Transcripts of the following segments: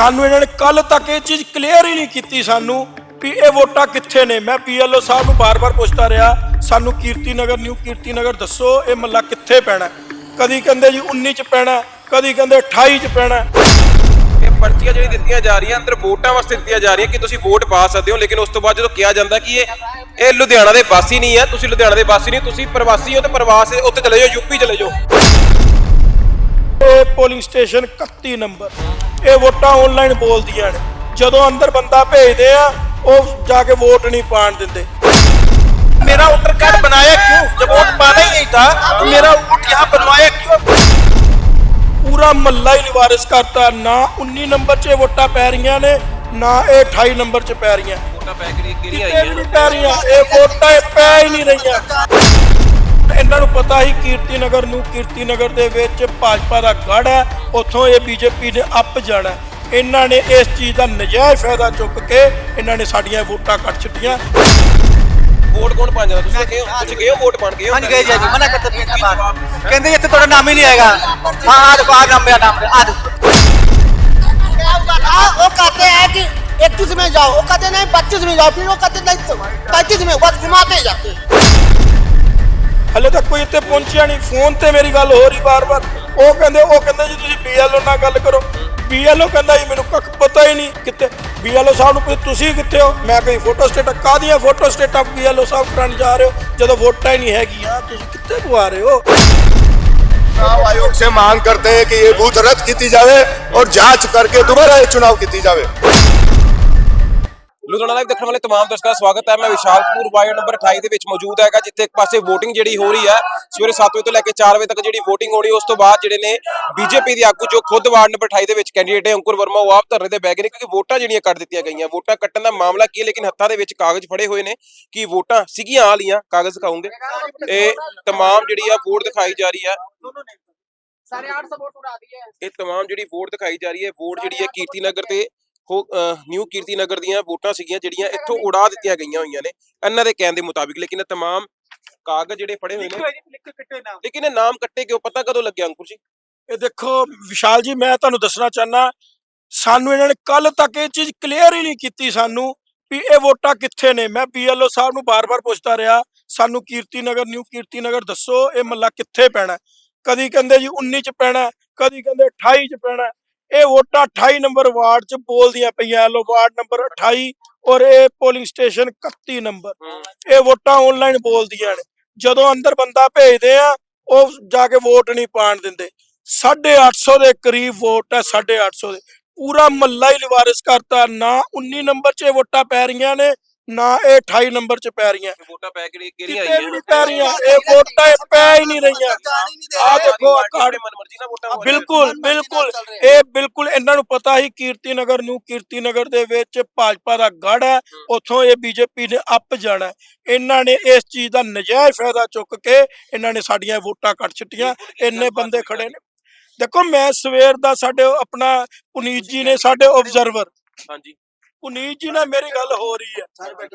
ਸਾਨੂੰ ਇਹਨਾਂ ਨੇ ਕੱਲ ਤੱਕ ਇਹ ਚੀਜ਼ ਕਲੀਅਰ ਹੀ ਨਹੀਂ ਕੀਤੀ ਸਾਨੂੰ ਵੀ ਇਹ ਵੋਟਾਂ ਕਿੱਥੇ ਨੇ। ਮੈਂ ਪੀਐਲਓ ਸਾਹਿਬ ਨੂੰ ਬਾਰ-ਬਾਰ ਪੁੱਛਦਾ ਰਿਹਾ ਸਾਨੂੰ ਕੀਰਤੀ ਨਗਰ ਨਿਊ ਕੀਰਤੀ ਨਗਰ ਦੱਸੋ ਇਹ ਮੱਲਾ ਕਿੱਥੇ ਪੈਣਾ ਕਦੀ ਕਹਿੰਦੇ ਜੀ 19 ਚ ਪੈਣਾ ਕਦੀ ਕਹਿੰਦੇ 28 ਚ ਪੈਣਾ ਇਹ ਪਰਚੀਆਂ ਜਿਹੜੀ ਦਿੱਤੀਆਂ ਜਾ ਰਹੀਆਂ ਅੰਦਰ ਵੋਟਾਂ ਵਾਸਤੇ ਦਿੱਤੀਆਂ ਜਾ ਰਹੀਆਂ ਕਿ ਤੁਸੀਂ ਵੋਟ ਪਾ ਸਕਦੇ ਹੋ ਲੇਕਿਨ ਉਸ ਤੋਂ ਬਾਅਦ ਜਦੋਂ ਕਿਹਾ ਜਾਂਦਾ ਕਿ ਇਹ ਇਹ ਲੁਧਿਆਣਾ ਦੇ ਵਾਸੀ ਨਹੀਂ ਹੈ ਤੁਸੀਂ ਲੁਧਿਆਣਾ ਦੇ ਵਾਸੀ ਨਹੀਂ ਤੁਸੀਂ ਪ੍ਰਵਾਸੀ ਹੋ ਤੇ ਪ੍ਰਵਾਸ ਉੱਤੇ ਚਲੇ ਜਾਓ ਯੂਪੀ ਚਲੇ ਜਾਓ। ਇਹ ਪੋਲਿੰਗ ਸਟੇਸ਼ਨ 31 ਨੰਬਰ। ਇਹ ਵੋਟਾਂ ਆਨਲਾਈਨ ਬੋਲਦੀਆਂ ਨੇ ਜਦੋਂ ਅੰਦਰ ਬੰਦਾ ਭੇਜਦੇ ਆ ਉਹ ਜਾ ਕੇ ਵੋਟ ਨਹੀਂ ਪਾਣ ਦਿੰਦੇ मेरा वोटर कार्ड बनाया क्यों जब वोट पाना ही नहीं था तो मेरा वोट यहाँ बनवाया क्यों ਪੂਰਾ ਮੱਲਾ ਹੀ ਨਿਵਾਰਿਸ ਕਰਤਾ ਨਾ 19 ਨੰਬਰ 'ਚ ਇਹ ਵੋਟਾਂ ਪੈ ਰਹੀਆਂ ਨੇ ਨਾ ਇਹ 28 ਨੰਬਰ 'ਚ ਪੈ ਰਹੀਆਂ ਵੋਟਾਂ ਪੈ ਕਿਹੜੀ ਕਿਹੜੀਆਂ ਕਿਤੇ ਵੀ ਆਈਆਂ ਨਹੀਂ ਪੈ ਰਹੀਆਂ ਇਹ ਵੋਟਾਂ ਇਹ ਪੈ ਹੀ ਨਹੀਂ ਰਹੀਆਂ ਇਹਨਾਂ ਨੂੰ ਪਤਾ ਹੀ ਕੀਰਤੀ ਨਗਰ ਨੂੰ ਕੀਰਤੀ ਨਗਰ ਦੇ ਵਿੱਚ ਭਾਜਪਾ ਦਾ ਗੜ ਹੈ ਉੱਥੋਂ ਇਹ ਬੀਜੇਪੀ ਨੇ ਅੱਪ ਜਾਣਾ ਹੈ। ਇਹਨਾਂ ਨੇ ਇਸ ਚੀਜ਼ ਦਾ ਨਜਾਇਜ਼ ਫਾਇਦਾ ਚੁੱਕ ਕੇ ਇਹਨਾਂ ਨੇ ਸਾਡੀਆਂ ਵੋਟਾਂ ਕੱਟ ਛੱਡੀਆਂ ਵੋਟ ਕੌਣ ਪਾ ਜਾਂਦਾ ਤੁਸੀਂ ਗਏ ਹੋ ਤੁਸੀਂ ਗਏ ਹੋ ਵੋਟ ਪਾਣ ਗਏ ਹੋ हाँ जी गए जी हाँ जी मना करते थे इतना बार कहते ये तो थोड़ा नाम ही नहीं आएगा हाँ आज बाहर नाम मेरा नाम है आज हाँ, वो कहते हैं कि इक्कीस में जाओ वो कहते नहीं पच्चीस में जाओ फिर वो कहते नहीं पैंतीस में बस घुमाते ही जाते हैं। ਹਲੇ ਤੱਕ ਕੋਈ ਇੱਥੇ ਪਹੁੰਚਿਆ ਨਹੀਂ ਫੋਨ ਤੇ ਮੇਰੀ ਗੱਲ ਹੋ ਰਹੀ ਬਾਰ-ਬਾਰ ਉਹ ਕਹਿੰਦੇ ਉਹ ਕਹਿੰਦੇ ਜੀ ਤੁਸੀਂ ਬੀਐਲਓ ਨਾਲ ਗੱਲ ਕਰੋ ਬੀਐਲਓ ਕਹਿੰਦਾ ਜੀ ਮੈਨੂੰ ਕੱਖ ਪਤਾ ਹੀ ਨਹੀਂ ਕਿੱਥੇ ਬੀਐਲਓ ਸਾਹਿਬ ਨੂੰ ਪੁੱਛ ਤੁਸੀਂ ਕਿੱਥੇ ਹੋ ਮੈਂ ਕਹੀ ਫੋਟੋ ਸਟੇਟ ਕਾਹਦੀਆਂ ਫੋਟੋ ਸਟੇਟ ਆਪ ਬੀਐਲਓ ਸਾਹਿਬ ਕਰਾਉਣ ਜਾ ਰਹੇ ਹੋ ਜਦੋਂ ਵੋਟਾਂ ਹੀ ਨਹੀਂ ਹੈਗੀਆਂ ਤੁਸੀਂ ਕਿੱਥੇ ਪਵਾ ਰਹੇ ਹੋ चुनाव आयोग से मांग करते हैं कि ये बूथ रद्द की जावे और जांच करके दोबारा ये चुनाव की जावे ਲੁਧਿਆਣਾ ਲਾਈਵ ਦੇਖਣ ਵਾਲੇ तमाम ਦਰਸ਼ਕਾਂ ਦਾ ਸਵਾਗਤ ਹੈ ਮੈਂ ਵਿਸ਼ਾਲ ਕਪੂਰ ਵਾਰਡ ਨੰਬਰ 28 ਦੇ ਵਿੱਚ ਮੌਜੂਦ ਹੈਗਾ ਜਿੱਥੇ ਇੱਕ ਪਾਸੇ VOTING ਜਿਹੜੀ ਹੋ ਰਹੀ ਹੈ ਸਵੇਰੇ 7 ਵਜੇ ਤੋਂ ਲੈ ਕੇ 4 ਵਜੇ ਤੱਕ ਜਿਹੜੀ VOTING ਹੋਣੀ ਉਸ ਤੋਂ ਬਾਅਦ ਜਿਹੜੇ ਨੇ ਬੀਜੇਪੀ ਦੇ ਆਗੂ ਜੋ ਖੁਦ ਵਾਰਡ ਨੰਬਰ 28 ਦੇ ਵਿੱਚ ਕੈਂਡੀਡੇਟ ਹੈ ਅੰਕੁਰ ਵਰਮਾ ਉਹ ਆਪ ਧਰਨੇ ਤੇ ਬਹਿ ਗਏ ਨੇ ਕਿਉਂਕਿ ਵੋਟਾਂ ਜਿਹੜੀਆਂ ਕੱਟ ਦਿੱਤੀਆਂ ਗਈਆਂ ਵੋਟਾਂ ਕੱਟਣ ਦਾ ਮਾਮਲਾ ਕੀ ਹੈ ਲੇਕਿਨ ਹੱਥਾਂ ਦੇ ਵਿੱਚ ਕਾਗਜ਼ ਫੜੇ ਹੋਏ ਨੇ ਕਿ ਵੋਟਾਂ ਸੀਗੀਆਂ ਆ ਲੀਆਂ ਕਾਗਜ਼ ਦਿਖਾਉਂਗੇ ਇਹ ਤਮਾਮ ਜਿਹੜੀ ਆ ਵੋਟ ਦਿਖਾਈ ਜਾ ਰਹੀ ਹੈ साढ़े आठ सौ वोट उड़ा दिए ਇਹ तमाम ਜਿਹੜੀ ਵੋਟ ਦਿਖਾਈ ਜਾ ਰਹੀ ਹੈ ਵੋਟ ਜਿਹੜੀ ਹੈ ਕੀਰਤੀ ਨਗਰ ਤੇ ਨਿਊ ਕੀਰਤੀ ਨਗਰ ਦੀਆਂ ਵੋਟਾਂ ਸੀਗੀਆਂ ਜਿਹੜੀਆਂ ਇੱਥੋਂ ਉਡਾ ਦਿੱਤੀਆਂ ਗਈਆਂ ਹੋਈਆਂ ਨੇ ਇਹਨਾਂ ਦੇ ਕਹਿਣ ਦੇ ਮੁਤਾਬਿਕ। ਲੇਕਿਨ ਇਹ ਤਮਾਮ ਕਾਗਜ਼ ਜਿਹੜੇ ਫੜੇ ਹੋਏ ਨੇ ਲੇਕਿਨ ਇਹ ਨਾਮ ਕੱਟੇ ਕਿਉਂ ਪਤਾ ਕਦੋਂ ਲੱਗਿਆ ਅੰਕੁਰ ਜੀ? ਇਹ ਦੇਖੋ ਵਿਸ਼ਾਲ ਜੀ ਮੈਂ ਤੁਹਾਨੂੰ ਦੱਸਣਾ ਚਾਹਨਾ ਸਾਨੂੰ ਇਹਨਾਂ ਨੇ ਕੱਲ ਤੱਕ ਇਹ ਚੀਜ਼ ਕਲੀਅਰ ਹੀ ਨਹੀਂ ਕੀਤੀ ਸਾਨੂੰ ਵੀ ਇਹ ਵੋਟਾਂ ਕਿੱਥੇ ਨੇ। ਮੈਂ ਪੀਐਲਓ ਸਾਹਿਬ ਨੂੰ ਬਾਰ-ਬਾਰ ਪੁੱਛਦਾ ਰਿਹਾ ਸਾਨੂੰ ਕੀਰਤੀ ਨਗਰ ਨਿਊ ਕੀਰਤੀ ਨਗਰ ਦੱਸੋ ਇਹ ਮੱਲਾ ਕਿੱਥੇ ਪੈਣਾ? ਕਦੀ ਕਹਿੰਦੇ ਜੀ 19 ਚ ਪੈਣਾ ਕਦੀ ਕਹਿੰਦੇ 28 ਚ ਪੈਣਾ। ਇਹ ਵੋਟਾਂ 28 ਨੰਬਰ ਵਾਰਡ ਚ ਬੋਲਦੀਆਂ ਪਈਆਂ। ਲੋ ਵਾਰਡ ਨੰਬਰ 28 ਔਰ ਇਹ ਪੋਲਿੰਗ ਸਟੇਸ਼ਨ 31 ਨੰਬਰ। ਇਹ ਵੋਟਾਂ ਆਨਲਾਈਨ ਬੋਲਦੀਆਂ ਨੇ। ਜਦੋਂ ਅੰਦਰ ਬੰਦਾ ਭੇਜਦੇ ਆ, ਉਹ ਜਾ ਕੇ ਵੋਟ ਨਹੀਂ ਪਾਣ ਦਿੰਦੇ। 850 ਦੇ ਕਰੀਬ ਵੋਟ ਹੈ 850 ਦੇ। ਪੂਰਾ ਮੱਲਾ ਹੀ ਲਿਵਾਰਿਸ ਕਰਤਾ। ਨਾ 19 ਨੰਬਰ 'ਚ ਇਹ ਵੋਟਾਂ ਪੈ ਰਹੀਆਂ ਨੇ ਨਾ ਇਹ 28 ਨੰਬਰ 'ਚ ਪੈ ਰਹੀਆਂ। ਵੋਟਾਂ ਪੈ ਕਿਹੜੀ ਕਿਹੜੀਆਂ ਆਈਆਂ ਨਹੀਂ ਪੈ ਰਹੀਆਂ ਇਹ ਵੋਟਾਂ ਇਹ ਪੈ ਹੀ ਨਹੀਂ ਰਹੀਆਂ। ਆ ਦੇਖੋ ਆ ਕਾਰਡ ਮਨਮਰਜ਼ੀ ਨਾਲ ਵੋਟਾਂ ਹੋ ਰਹੀਆਂ। ਬਿਲਕੁਲ ਬਿਲਕੁਲ। ਇਹ ਬਿਲਕੁਲ ਇਹਨਾਂ ਨੂੰ ਪਤਾ ਹੀ ਕੀਰਤੀ ਨਗਰ ਨੂੰ ਕੀਰਤੀ ਨਗਰ ਦੇ ਵਿੱਚ ਭਾਜਪਾ ਦਾ ਗੜ ਹੈ ਉੱਥੋਂ ਇਹ ਬੀਜੇਪੀ ਨੇ ਅੱਪ ਜਾਣਾ। ਇਹਨਾਂ ਨੇ ਇਸ ਚੀਜ਼ ਦਾ ਨਜਾਇਜ਼ ਫਾਇਦਾ ਚੁੱਕ ਕੇ ਇਹਨਾਂ ਨੇ ਸਾਡੀਆਂ ਵੋਟਾਂ ਕੱਟ ਛੱਡੀਆਂ। ਇੰਨੇ ਬੰਦੇ ਖੜੇ ਨੇ। ਦੇਖੋ ਮੈਂ ਸਵੇਰ ਦਾ ਸਾਡੇ ਆਪਣਾ ਪੁਨੀਤ ਜੀ ਨੇ ਸਾਡੇ ਆਬਜ਼ਰਵਰ ਹਾਂਜੀ। ਪੁਨੀਤ ਜੀ ਨਾਲ ਮੇਰੀ ਗੱਲ ਹੋ ਰਹੀ ਹੈ।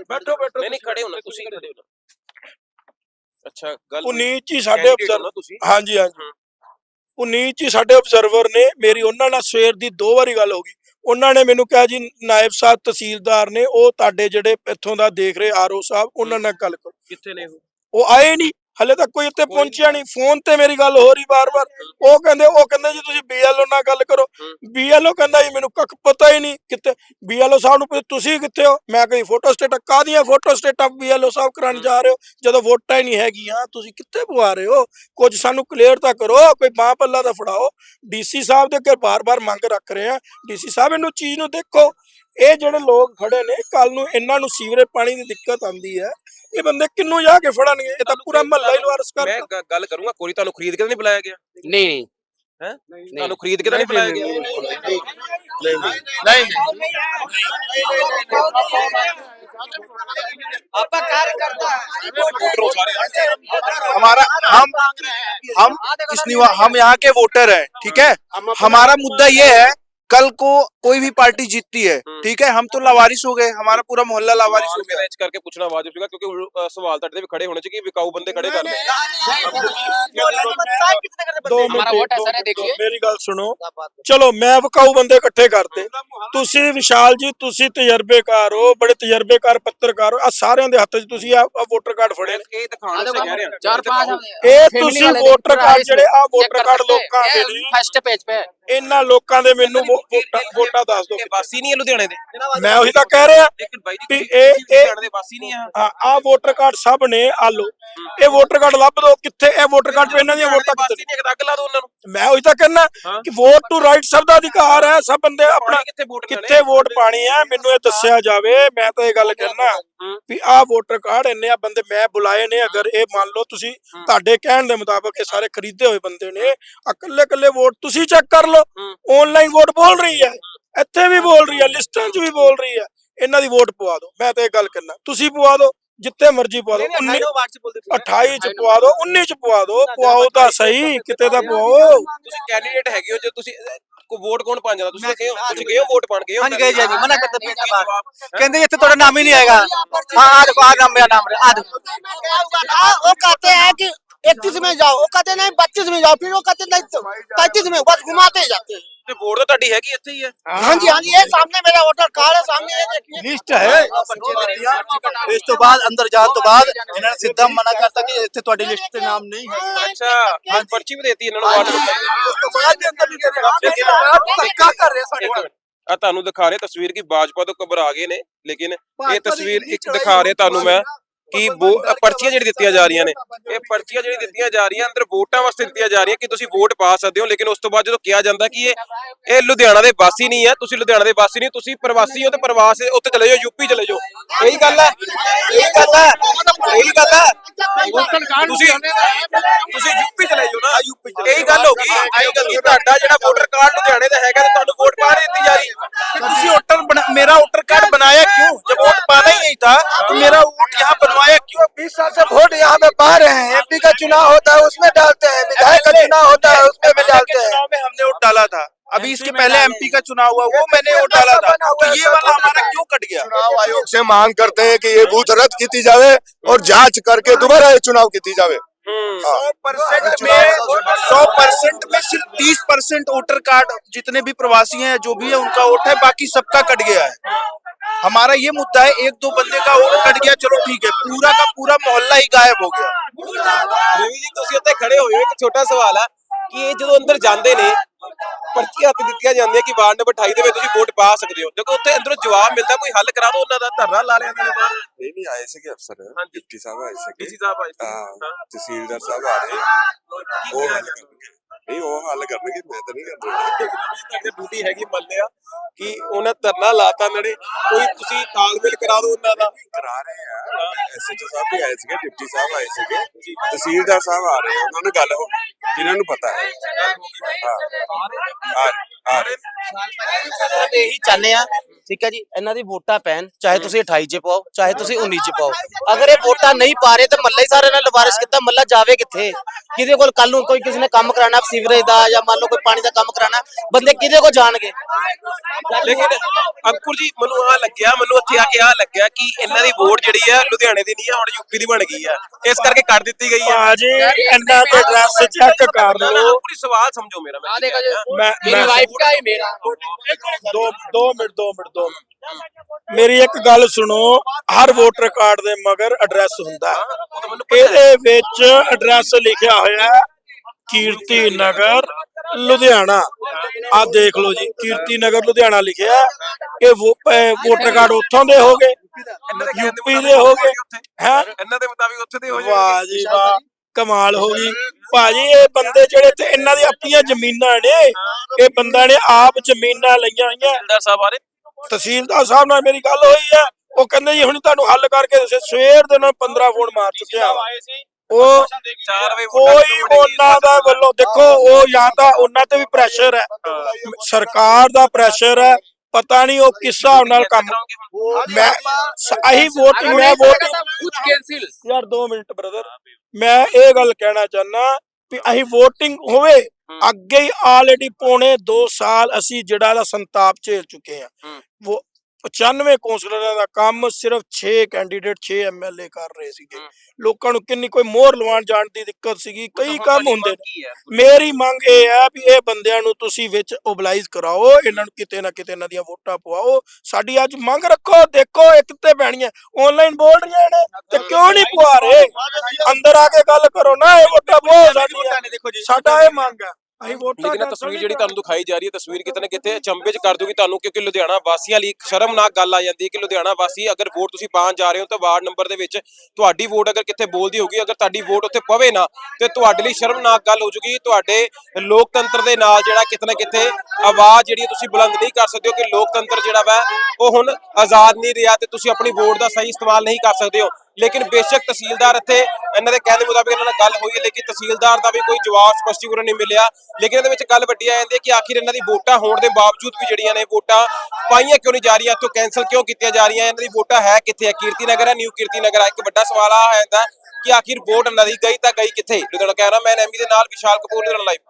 ਬੈਠੋ ਬੈਠੋ ਨਹੀਂ ਨਹੀਂ ਖੜੇ ਹੋਣਾ ਤੁਸੀਂ ਖੜੇ ਹੋਣਾ। ਅੱਛਾ ਗੱਲ ਪੁਨੀਤ ਜੀ ਸਾਡੇ ਤੁਸੀਂ? ਹਾਂਜੀ ਹਾਂਜੀ। ਪੁਨੀਤ ਜੀ ਸਾਡੇ ਆਬਜ਼ਰਵਰ ਨੇ ਮੇਰੀ ਉਹਨਾਂ ਨਾਲ ਸਵੇਰ ਦੀ ਦੋ ਵਾਰੀ ਗੱਲ ਹੋ ਗਈ। ਉਹਨਾਂ ਨੇ ਮੈਨੂੰ ਕਿਹਾ ਜੀ ਨਾਇਬ ਸਾਹਿਬ ਤਹਿਸੀਲਦਾਰ ਨੇ ਉਹ ਤੁਹਾਡੇ ਜਿਹੜੇ ਇੱਥੋਂ ਦਾ ਦੇਖ ਰਹੇ ਆਰਓ ਸਾਹਿਬ ਉਹਨਾਂ ਨਾਲ ਗੱਲ ਕਰੋ। ਕਿੱਥੇ ਨੇ ਉਹ? ਉਹ ਆਏ ਨਹੀਂ। ਹਲੇ ਤੱਕ ਕੋਈ ਇੱਥੇ ਪਹੁੰਚਿਆ ਨਹੀਂ। ਫੋਨ ਤੇ ਮੇਰੀ ਗੱਲ ਹੋ ਰਹੀ ਬਾਰ-ਬਾਰ ਉਹ ਕਹਿੰਦੇ ਉਹ ਕਹਿੰਦੇ ਜੀ ਤੁਸੀਂ ਬੀਐਲਓ ਨਾਲ ਗੱਲ ਕਰੋ। ਬੀਐਲਓ ਕਹਿੰਦਾ ਜੀ ਮੈਨੂੰ ਕੱਖ ਪਤਾ ਹੀ ਨਹੀਂ ਕਿੱਥੇ। ਬੀਐਲਓ ਸਾਹਿਬ ਨੂੰ ਤੁਸੀਂ ਕਿੱਥੇ ਹੋ? ਮੈਂ ਕਹੀ ਫੋਟੋ ਸਟੇਟ ਕਾਹਦੀਆਂ ਫੋਟੋ ਸਟੇਟ ਆਪ ਬੀਐਲਓ ਸਾਹਿਬ ਕਰਾਉਣ ਜਾ ਰਹੇ ਹੋ? ਜਦੋਂ ਵੋਟਾਂ ਹੀ ਨਹੀਂ ਹੈਗੀਆਂ ਤੁਸੀਂ ਕਿੱਥੇ ਪਵਾ ਰਹੇ ਹੋ? ਕੁਝ ਸਾਨੂੰ ਕਲੀਅਰ ਤਾਂ ਕਰੋ ਕੋਈ ਬਾਹ ਪੱਲਾ ਤਾਂ ਫੜਾਓ। ਡੀਸੀ ਸਾਹਿਬ ਦੇ ਅੱਗੇ ਬਾਰ-ਬਾਰ ਮੰਗ ਰੱਖ ਰਹੇ ਆ। ਡੀਸੀ ਸਾਹਿਬ ਇਹਨੂੰ ਚੀਜ਼ ਨੂੰ ਦੇਖੋ। ਇਹ ਜਿਹੜੇ ਲੋਕ ਖੜੇ ਨੇ ਕੱਲ ਨੂੰ ਇਹਨਾਂ ਨੂੰ ਸੀਵਰੇਜ ਪਾਣੀ ਦੀ ਦਿੱਕਤ ਆਉਂਦੀ ਹੈ ਇਹ ਬੰਦੇ ਕਿੰਨੂੰ ਜਾ ਕੇ ਫੜਨਗੇ ਇਹ ਤਾਂ ਪੂਰਾ ਮਹੱਲਾ ਹੀ ਲਵਾਰਸ ਕਰ ਮੈਂ ਗ- ਗੱਲ ਕਰੂੰਗਾ ਕੋਈ ਤੁਹਾਨੂੰ ਖਰੀਦ ਕੇ ਤਾਂ ਨਹੀਂ ਬੁਲਾਇਆ ਗਿਆ ਨਹੀਂ ਨਹੀਂ ਹੈ ਤੁਹਾਨੂੰ ਖਰੀਦ ਕੇ ਤਾਂ ਨਹੀਂ ਬੁਲਾਇਆ ਗਿਆ आपका कार्य करता है वोटर हो सारे हमारा हम हम इस निवा हम यहाँ के वोटर हैं ठीक है हमारा मुद्दा ये है कल को कोई भी पार्टी जीतती है ठीक है हम तो लावारिस हो गए हमारा पूरा मोहल्ला लावारिस हो गया ਮੇਰਾ ਇਸ ਕਰਕੇ ਪੁੱਛਣਾ ਵਾਜਬ ਸੀਗਾ ਕਿਉਂਕਿ ਅ, ਸਵਾਲ ਤੁਹਾਡੇ ਵੀ ਖੜੇ ਹੋਣੇ ਚਾਹੀਦੇ ਕਿ ਵਿਕਾਊ ਬੰਦੇ ਖੜੇ ਕਰ ਲਏ ਦੋ ਮਿੰਟ ਦੋ- ਮੇਰੀ ਗੱਲ ਸੁਣੋ ਚਲੋ ਮੈਂ ਵਿਕਾਊ ਬੰਦੇ ਇਕੱਠੇ ਕਰਤੇ ਤੁਸੀਂ ਵਿਸ਼ਾਲ ਜੀ ਤੁਸੀਂ ਤਜਰਬੇਕਾਰ ਹੋ ਬੜੇ ਤਜਰਬੇਕਾਰ ਪੱਤਰਕਾਰ ਹੋ ਆ ਸਾਰਿਆਂ ਦੇ ਹੱਥ 'ਚ ਤੁਸੀਂ ਆ ਵੋਟਰ ਕਾਰਡ ਫੜੇ ਨੇ ਇਹ ਦਿਖਾਉਣ ਵਾਸਤੇ ਕਹਿ ਰਿਹਾ चार पांच ਇਹ ਤੁਸੀਂ ਵੋਟਰ ਕਾਰਡ ਜਿਹੜੇ ਆ ਵੋਟਰ ਕਾਰਡ ਲੋਕਾਂ ਦੇ ਨੇ फर्स्ट पेज पे ਇਹਨਾਂ ਲੋਕਾਂ ਦੇ ਮੈਨੂੰ ਵੋਟਾਂ ਵੋਟਾਂ ਦੱਸ ਦਿਓ ਇਹ ਵਾਸੀ ਨਹੀਂ ਹੈ ਲੁਧਿਆਣੇ ਦੇ। ਮੈਂ ਉਹੀ ਤਾਂ ਕਹਿ ਰਿਹਾ ਵੀ ਇਹ- ਲੁਧਿਆਣੇ ਦੇ ਵਾਸੀ ਨਹੀਂ ਆ ਆ ਆ ਵੋਟਰ ਕਾਰਡ ਸਭ ਨੇ ਆ ਲੋ ਇਹ ਵੋਟਰ ਕਾਰਡ ਲੱਭ ਦੋ ਕਿੱਥੇ ਇਹ ਵੋਟਰ ਕਾਰਡ ਤੇ ਇਹਨਾਂ ਦੀਆਂ ਵੋਟਾਂ ਵਾਸੀ ਕਿੱਥੇ ਨਹੀਂ ਇੱਕ ਅੱਗ ਲਾ ਦੋ ਉਹਨਾਂ ਨੂੰ। ਮੈਂ ਉਹੀ ਤਾਂ ਕਹਿਣਾ ਹਾਂ। ਕਿ ਵੋਟ ਟੂ ਰਾਈਟ ਸਭ ਦਾ ਅਧਿਕਾਰ ਹੈ ਸਭ ਬੰਦੇ ਆਪਣਾ ਪਾਣੀ ਕਿੱਥੇ ਵੋਟ ਕਰਨੇ? ਕਿੱਥੇ ਵੋਟ ਪਾਣੀ ਹੈ ਮੈਨੂੰ ਇਹ ਦੱਸਿਆ ਜਾਵੇ ਮੈਂ ਤਾਂ ਇਹ ਗੱਲ ਕਹਿਣਾ। ਵੀ ਆਹ ਵੋਟਰ ਕਾਰਡ ਇੰਨੇ ਆ ਬੰਦੇ ਮੈਂ ਬੁਲਾਏ ਨੇ ਅਗਰ ਇਹ ਮੰਨ ਲਓ ਤੁਸੀਂ ਤੁਹਾਡੇ ਕਹਿਣ ਦੇ ਮੁਤਾਬਕ ਇਹ ਸਾਰੇ ਖਰੀਦੇ ਹੋਏ ਬੰਦੇ ਨੇ ਆ ਇਕੱਲੇ ਇਕੱਲੇ ਵੋਟ ਤੁਸੀਂ ਚੈੱਕ ਕਰ ਲਓ। ਗੱਲ ਆਨਲਾਈਨ ਵੋਟ ਬੋਲ ਰਹੀ ਹੈ ਇੱਥੇ ਵੀ ਬੋਲ ਰਹੀ ਹੈ ਲਿਸਟਾਂ 'ਚ ਵੀ ਬੋਲ ਰਹੀ ਹੈ ਇਹਨਾਂ ਦੀ ਵੋਟ ਪਵਾ ਦਿਓ ਮੈਂ ਤਾਂ ਇਹ ਗੱਲ ਕਰਨਾ ਤੁਸੀਂ ਪਵਾ ਦਿਓ ਜਿੱਥੇ ਮਰਜ਼ੀ ਪਵਾ ਦਿਓ 28 ਚ ਪਵਾ ਦਿਓ 19 ਚ ਪਵਾ ਦਿਓ ਪਵਾਓ ਤਾਂ ਸਹੀ ਕਿਤੇ ਤਾਂ ਪਵਾਓ ਤੁਸੀਂ ਕੈਂਡੀਡੇਟ ਹੈਗੇ ਹੋ ਜੇ ਤੁਸੀਂ ਕੋ ਵੋਟ ਕੌਣ ਪਾਣ ਜਾਂਦਾ ਤੁਸੀਂ ਗਏ ਹੋ ਤੁਸੀਂ ਵੋਟ ਪਾਣ ਗਏ ਹੋ ਹਾਂਜੀ ਗਏ ਜੀ ਮਨਾ ਕਰਤਾ ਪੀਸ ਬਾਤ ਕਹਿੰਦੇ ਇੱਥੇ ਤੁਹਾਡਾ ਨਾਮ ਹੀ ਨਹੀਂ ਆਏਗਾ ਹਾਂ ਆ ਦੇਖੋ ਆ ਨਾਮ ਮੇਰਾ ਨਾਮ ਆ ਦੇਖੋ ਉਹ ਕਹਤੇ ਹੈ ਕਿ इकतीस में जाओ वो कहते नहीं बत्तीस में जाओ फिर वो कहते नहीं पैंतीस में बस घुमाते ही जाते हैं ਤੇ ਵੋਟ ਤਾਂ ਤੁਹਾਡੀ ਹੈਗੀ ਇੱਥੇ ਹੀ ਹੈ हाँ जी हाँ जी ये सामने मेरा वोटर कार्ड है सामने ये देखिए ਲਿਸਟ ਹੈ ਇਸ ਤੋਂ ਬਾਅਦ ਅੰਦਰ ਜਾਣ ਤੋਂ ਬਾਅਦ ਇਹਨਾਂ ਨੇ ਸਿੱਧਾ ਮਨਾ ਕਰਤਾ ਕਿ ਇੱਥੇ ਤੁਹਾਡੀ ਲਿਸਟ ਤੇ ਨਾਮ ਨਹੀਂ ਹੈ ਅੱਛਾ ਹਾਂ ਪਰਚੀ ਵੀ ਦੇਤੀ ਇਹਨਾਂ ਨੂੰ ਵਾਰਡ ਨੰਬਰ ਉਸ ਤੋਂ ਬਾਅਦ ਵੀ ਅੰਦਰ ਨਹੀਂ ਦੇ ਰਹੇ ਧੱਕਾ ਕਰ ਰਹੇ ਸਾਡੇ ਨਾਲ ਆ ਤੁਹਾਨੂੰ ਦਿਖਾ ਰਹੇ ਤਸਵੀਰ ਕੀ ਬਾਜਪਾ ਤੋਂ ਘਬਰਾ ਗਏ ਨੇ ਲੇਕਿਨ ਇਹ ਤਸਵੀਰ ਇੱਕ ਦਿਖਾ ਰਹੇ ਤੁਹਾਨੂੰ ਮੈਂ ਕਿ ਪਰਚੀਆਂ ਜਿਹੜੀ ਦਿੱਤੀਆਂ ਜਾ ਰਹੀਆਂ ਨੇ। ਇਹ ਪਰਚੀਆਂ ਜਿਹੜੀ ਦਿੱਤੀਆਂ ਜਾ ਰਹੀਆਂ ਅੰਦਰ ਵੋਟਾਂ ਵਾਸਤੇ ਦਿੱਤੀਆਂ ਜਾ ਰਹੀਆਂ ਕਿ ਤੁਸੀਂ ਵੋਟ ਪਾ ਸਕਦੇ ਹੋ ਲੇਕਿਨ ਉਸ ਤੋਂ ਬਾਅਦ ਜਦੋਂ ਕਿਹਾ ਜਾਂਦਾ ਕਿ ਇਹ ਇਹ ਲੁਧਿਆਣਾ ਦੇ ਵਾਸੀ ਨਹੀਂ ਹੈ ਤੁਸੀਂ ਲੁਧਿਆਣਾ ਦੇ ਵਾਸੀ ਨਹੀਂ ਤੁਸੀਂ ਪ੍ਰਵਾਸੀ ਹੋ ਤੇ ਪ੍ਰਵਾਸ ਉੱਥੇ ਚਲੇ ਜਾਓ ਯੂਪੀ ਚਲੇ ਜਾਓ। ਇਹੀ ਗੱਲ ਹੈ ਇਹੀ ਗੱਲ ਹੈ ਇਹੀ ਗੱਲ ਹੈ। ਤੁਸੀਂ ਤੁਸੀਂ ਯੂਪੀ ਚਲੇ ਜਾਓ ਨਾ। ਯੂਪੀ ਚਲੇ ਇਹੀ ਗੱਲ ਹੋ ਗਈ ਕਿ ਤੁਹਾਡਾ ਜਿਹੜਾ ਵੋਟਰ ਕਾਰਡ ਲੁਧਿਆਣੇ ਦਾ ਹੈਗਾ ਤੁਹਾਨੂੰ ਵੋਟ ਪਾ ਦਿੱਤੀ ਜਾ ਰਹੀ। ਤੁਸੀਂ ਵੋਟਰ ਮੇਰਾ ਵੋਟਰ ਕਾਰਡ ਬਣਾਇਆ पाना ही नहीं था। तो मेरा वोट यहाँ बनवाया क्यों? बीस साल से वोट यहाँ पे पा रहे हैं एमपी का चुनाव होता है उसमें डालते हैं विधायक का चुनाव होता है उसमें भी डालते हैं। चुनाव में हमने वोट डाला था। अभी इसके पहले एमपी का चुनाव हुआ वो मैंने वोट डाला था। तो ये वाला हमारा क्यों कट गया? चुनाव आयोग से मांग करते हैं कि ये बूथ रद्द की जावे और जाँच करके दोबारा ये चुनाव की जावे। हम्म। सौ परसेंट तो में सौ परसेंट में सिर्फ़ तीस परसेंट वोटर कार्ड जितने भी प्रवासी हैं जो भी है उनका वोट है बाकी सबका कट गया है। हमारा ये मुद्दा है एक दो बंदे का वोट कट गया चलो ठीक है पूरा का पूरा मोहल्ला ही गायब हो गया। जी तो खड़े हो एक छोटा सवाल है। ਕਿ ਇਹ ਜਦੋਂ ਅੰਦਰ ਜਾਂਦੇ ਨੇ ਪਰਚੀ ਹੱਥ ਦਿੱਤੀਆਂ ਜਾਂਦੀਆਂ ਕਿ ਵਾਰਡ ਨੰਬਰ 28 ਦੇ ਵਿੱਚ ਤੁਸੀਂ ਵੋਟ ਪਾ ਸਕਦੇ ਹੋ। ਦੇਖੋ ਉੱਥੇ ਅੰਦਰੋਂ ਜਵਾਬ ਮਿਲਦਾ ਕੋਈ ਹੱਲ ਕਰਾ ਦਿਓ ਉਹਨਾਂ ਦਾ ਧਰਨਾ ਲਾ ਲਿਆ ਇਹਨਾਂ ਨੇ ਬਾਹਰ। ਨਹੀਂ ਨਹੀਂ ਆਏ ਸੀਗੇ ਅਫਸਰ। ਡਿਪਟੀ ਸਾਹਿਬ ਆਏ ਸੀਗੇ। ਡੀਸੀ ਸਾਹਿਬ ਆਏ ਸੀ ਹਾਂ ਤਹਿਸੀਲਦਾਰ ਸਾਹਿਬ ਆ ਰਹੇ। ਉਹ ਹੱਲ ਕਰਨਗੇ। ਨਹੀਂ ਉਹ ਹੱਲ ਕਰਨਗੇ ਮੈਂ ਤਾਂ ਨਹੀਂ ਕਰਦਾ ਤੁਹਾਡੀ ਡਿਊਟੀ ਹੈਗੀ ਮੰਨਿਆ ਕਿ ਉਹਨਾਂ ਧਰਨਾ ਲਾਤਾ ਨੜੇ। ਕੋਈ ਤੁਸੀਂ ਤਾਲਮੇਲ ਕਰਾ ਦਿਓ ਉਹਨਾਂ ਦਾ। ਕਰਾ ਰਹੇ ਆ। ਐਸਐਚਓ ਸਾਹਿਬ ਵੀ ਆਏ ਸੀਗੇ ਡਿਪਟੀ ਸਾਹਿਬ ਆਏ ਸੀਗੇ। ਤਹਿਸੀਲਦਾਰ ਸਾਹਿਬ ਆ ਰਹੇ ਉਹਨਾਂ ਨਾਲ ਗੱਲ ਹੋ ਜਿਨ੍ਹਾਂ ਨੂੰ ਪਤਾ ਹੈ। ਹਾਂ। ਆ ਰਹੇ ਆ ਰਹੇ। ਸਿਰਫ ਇਹੀ ਚਾਹੁੰਦੇ ਆ ਠੀਕ ਹੈ ਜੀ ਇਹਨਾਂ ਦੀ ਵੋਟਾਂ ਪੈਣ ਚਾਹੇ ਤੁਸੀਂ 28 ਜੇ ਪਾਓ ਚਾਹੇ ਤੁਸੀਂ 19 ਜੇ ਪਾਓ। ਅਗਰ ਇਹ ਵੋਟਾਂ ਨਹੀਂ ਪਾ ਰਹੇ ਤਾਂ ਮੱਲਾ ਹੀ ਸਾਰੇ ਨਾਲ ਲਵਾਰਿਸ ਕਿੱਦਾਂ ਮੱਲਾ ਜਾਵੇ ਕਿੱਥੇ? ਕਿਹਦੇ ਕੋਲ ਕੱਲ ਨੂੰ ਕੋਈ ਕਿਸੇ ਨੇ ਕੰਮ ਕਰਾਣਾ ਸੀਵਰੇਜ ਦਾ ਜਾਂ ਮੰਨ ਲਓ ਕੋਈ ਪਾਣੀ ਦਾ ਕੰਮ ਕਰਾਣਾ ਬੰਦੇ ਕਿਹਦੇ ਕੋਲ ਜਾਣਗੇ? ਲੇਕਿਨ ਅੰਕੁਰ ਜੀ ਮੈਨੂੰ ਆ ਲੱਗਿਆ ਮੈਨੂੰ ਉੱਥੇ ਆ ਕੇ ਆ ਲੱਗਿਆ ਕਿ ਇਹਨਾਂ ਦੀ ਵੋਟ ਜਿਹੜੀ ਆ ਲੁਧਿਆਣੇ ਦੀ ਨਹੀਂ ਆ ਹੁਣ ਯੂਪੀ ਦੀ ਬਣ ਗਈ ਆ। ਇਸ ਕਰਕੇ ਕੱਢ ਦਿੱਤੀ ਗਈ ਆ। ਭਾਜੀ ਇਹਨਾਂ ਤੇ ਐਡਰੈਸ ਚੈੱਕ ਕਰ ਲਓ। ਪੂਰੀ ਸਵਾਲ ਸਮਝੋ ਮੇਰਾ ਮੈਂ ਦੇਖੋ ਜੀ ਮੇਰੀ ਵਾਈਫ ਦਾ ਹੀ ਮੇਰਾ। 2 ਮਿੰਟ 2 ਮਿੰਟ ਦੋ ਮਿੰਟ ਮੇਰੀ ਇੱਕ ਗੱਲ ਸੁਣੋ ਹਰ ਵੋਟਰ ਕਾਰਡ ਦੇ ਮਗਰ ਐਡਰੈਸ ਹੁੰਦਾ। ਇਹਦੇ ਵਿੱਚ ਐਡਰੈਸ ਲਿਖਿਆ ਹੋਇਆ ਹੈ ਕੀਰਤੀ ਨਗਰ ਲੁਧਿਆਣਾ ਆ ਦੇਖ ਲਓ ਜੀ ਕੀਰਤੀ ਨਗਰ ਲੁਧਿਆਣਾ ਲਿਖਿਆ। ਇਹ ਵੋਟਰ ਕਾਰਡ ਉੱਥੋਂ ਦੇ ਹੋਗੇ ਯੂਪੀ ਦੇ ਹੋਗੇ ਉੱਥੇ। ਹੈ ਇਹਨਾਂ ਦੇ ਮੁਤਾਬਿਕ ਉੱਥੇ ਦੇ ਹੋ ਵਾਹ ਜੀ ਵਾਹ ਕਮਾਲ ਹੋ ਗਈ ਭਾਜੀ ਇਹ ਬੰਦੇ ਜਿਹੜੇ ਤੇ ਇਹਨਾਂ ਦੀ ਆਪਣੀਆਂ ਜ਼ਮੀਨਾਂ ਨੇ ਇਹ ਬੰਦਾ ਨੇ ਆਪ ਜ਼ਮੀਨਾਂ ਲਈਆਂ ਹੋਈਆਂ ਸਾਹਿਬ ਰਹੇ ਤਹਿਸੀਲਦਾਰ ਸਾਹਿਬ ਨਾਲ ਮੇਰੀ ਗੱਲ ਹੋਈ ਹੈ। ਉਹ ਕਹਿੰਦੇ ਜੀ ਹੁਣ ਤੁਹਾਨੂੰ ਹੱਲ ਕਰਕੇ ਦੱਸੇ ਸਵੇਰ ਦੇ ਨਾਲ 15 ਫੋਨ ਮਾਰ ਚੁੱਕਿਆ ਉਹ ਕੋਈ ਉਹਨਾਂ ਦਾ ਵੱਲੋਂ ਦੇਖੋ ਉਹ ਜਾਂ ਤਾਂ ਉਹਨਾਂ ਤੇ ਵੀ ਪ੍ਰੈਸ਼ਰ ਹੈ। ਸਰਕਾਰ ਦਾ ਪ੍ਰੈਸ਼ਰ ਹੈ। ਪਤਾ ਨਹੀਂ ਉਹ ਕਿਸ ਹਿਸਾਬ ਨਾਲ ਕੰਮ ਮੈਂ ਅਹੀ ਵੋਟਿੰਗ ਮੈਂ ਵੋਟਿੰਗ ਯਾਰ 2 ਮਿੰਟ ਬ੍ਰਦਰ ਮੈਂ ਇਹ ਗੱਲ ਕਹਿਣਾ ਚਾਹਨਾ ਵੀ ਅਸੀਂ VOTING ਹੋਵੇ ਅੱਗੇ ਹੀ ਆਲਰੇਡੀ ਪੌਣੇ 2 ਸਾਲ ਅਸੀਂ ਜਿਹੜਾ ਦਾ ਸੰਤਾਪ ਝੇਲ ਚੁੱਕੇ ਆ 95 ਕੌਂਸਲਰਾਂ ਦਾ ਕੰਮ ਸਿਰਫ 6 ਕੈਂਡੀਡੇਟ 6 ਐਮਐਲਏ ਕਰ ਰਹੇ ਸੀਗੇ। ਲੋਕਾਂ ਨੂੰ ਕਿੰਨੀ ਕੋਈ ਮੋਹਰ ਲਵਾਉਣ ਜਾਣ ਦੀ ਦਿੱਕਤ ਸੀਗੀ ਕਈ ਕੰਮ ਹੁੰਦੇ ਨੇ? ਮੇਰੀ ਮੰਗ ਇਹ ਹੈ ਵੀ ਇਹ ਬੰਦਿਆਂ ਨੂੰ ਤੁਸੀਂ ਵਿੱਚ ਓਬਲਾਈਜ਼ ਕਰਾਓ ਇਹਨਾਂ ਨੂੰ ਕਿਤੇ ਨਾ ਕਿਤੇ ਇਹਨਾਂ ਦੀਆਂ ਵੋਟਾਂ ਪਵਾਓ। ਸਾਡੀ ਅੱਜ ਮੰਗ ਰੱਖੋ ਦੇਖੋ ਇਹ ਕਿੱਥੇ ਪੈਣੀਆਂ ਆਨਲਾਈਨ ਬੋਲ ਰਹੀਆਂ ਨੇ ਤੇ ਕਿਉਂ ਨਹੀਂ ਪਵਾ ਰਹੇ? ਅੰਦਰ ਆ ਕੇ ਗੱਲ ਕਰੋ ਨਾ ਇਹ ਵੋਟਾਂ ਪਵਾਓ ਸਾਡੀਆਂ। ਸਾਡਾ ਇਹ ਮੰਗ ਹੈ। ਅਸੀਂ ਵੋਟਾਂ ਲੇਕਿਨ ਇਹ ਤਸਵੀਰ ਜਿਹੜੀ ਤੁਹਾਨੂੰ ਦਿਖਾਈ ਜਾ ਰਹੀ ਹੈ ਤਸਵੀਰ ਕਿਤੇ ਨਾ ਕਿਤੇ ਅਚੰਭੇ ਚ ਕਰ ਦੂਗੀ ਤੁਹਾਨੂੰ ਕਿਉਂਕਿ ਲੁਧਿਆਣਾ ਵਾਸੀਆਂ ਲਈ ਇੱਕ ਸ਼ਰਮਨਾਕ ਗੱਲ ਆ ਜਾਂਦੀ ਹੈ ਕਿ ਲੁਧਿਆਣਾ ਵਾਸੀ ਅਗਰ ਵੋਟ ਤੁਸੀਂ ਪਾਉਣ ਜਾ ਰਹੇ ਹੋ ਤਾਂ ਵਾਰਡ ਨੰਬਰ ਦੇ ਵਿੱਚ ਤੁਹਾਡੀ ਵੋਟ ਅਗਰ ਕਿੱਥੇ ਬੋਲਦੀ ਹੋਗੀ ਅਗਰ ਤੁਹਾਡੀ ਵੋਟ ਉੱਥੇ ਪਵੇ ਨਾ ਤੇ ਤੁਹਾਡੇ ਲਈ ਸ਼ਰਮਨਾਕ ਗੱਲ ਹੋ ਜੂਗੀ। ਤੁਹਾਡੇ ਲੋਕਤੰਤਰ ਦੇ ਨਾਲ ਜਿਹੜਾ ਕਿਤੇ ਨਾ ਕਿਤੇ ਆਵਾਜ਼ ਜਿਹੜੀ ਤੁਸੀਂ ਬੁਲੰਦ ਨਹੀਂ ਕਰ ਸਕਦੇ ਹੋ ਕਿ ਲੋਕਤੰਤਰ ਜਿਹੜਾ ਵਾ ਉਹ ਹੁਣ ਆਜ਼ਾਦ ਨਹੀਂ ਰਿਹਾ ਤੇ ਤੁਸੀਂ ਆਪਣੀ ਵੋਟ ਦਾ ਸਹੀ ਇਸਤੇਮਾਲ ਨਹੀਂ ਕਰ ਸਕਦੇ ਹੋ। ਲੇਕਿਨ ਬੇਸ਼ੱਕ ਤਹਿਸੀਲਦਾਰ ਇੱਥੇ ਇਹਨਾਂ ਦੇ ਕਹਿਣ ਦੇ ਮੁਤਾਬਿਕ ਇਹਨਾਂ ਨਾਲ ਗੱਲ ਹੋਈ ਹੈ, ਲੇਕਿਨ ਤਹਿਸੀਲਦਾਰ ਦਾ ਵੀ ਕੋਈ ਜਵਾਬ ਸਪਸ਼ਟੀਕਰਨ ਨਹੀਂ ਮਿਲਿਆ। ਲੇਕਿਨ ਇਹਦੇ ਵਿੱਚ ਗੱਲ ਵੱਡੀ ਆ ਜਾਂਦੀ ਹੈ ਕਿ ਆਖਿਰ ਇਹਨਾਂ ਦੀ ਵੋਟਾਂ ਹੋਣ ਦੇ ਬਾਵਜੂਦ ਵੀ ਜਿਹੜੀਆਂ ਨੇ ਵੋਟਾਂ ਪਾਈਆਂ ਕਿਉਂ ਨਹੀਂ ਜਾ ਰਹੀਆਂ ਤੋਂ ਕੈਨਸਲ ਕਿਉਂ ਕੀਤੀਆਂ ਜਾ ਰਹੀਆਂ, ਇਹਨਾਂ ਦੀ ਵੋਟਾਂ ਹੈ ਕਿੱਥੇ ਹੈ ਕੀਰਤੀ ਨਗਰ ਹੈ ਨਿਊ ਕੀਰਤੀ ਨਗਰ ਹੈ ਇੱਕ ਵੱਡਾ ਸਵਾਲ ਆ ਜਾਂਦਾ ਕਿ ਆਖਿਰ ਵੋਟ ਇਹਨਾਂ ਦੀ ਗਈ ਤਾਂ ਗਈ ਕਿੱਥੇ? ਲੁਧਿਆਣਾ ਕੈਮਰਾਮੈਨ ਐਮੀ ਦੇ ਨਾਲ, ਵਿਸ਼ਾਲ ਕਪੂਰ ਲੁਧਿਆਣਾ ਲਾਈਵ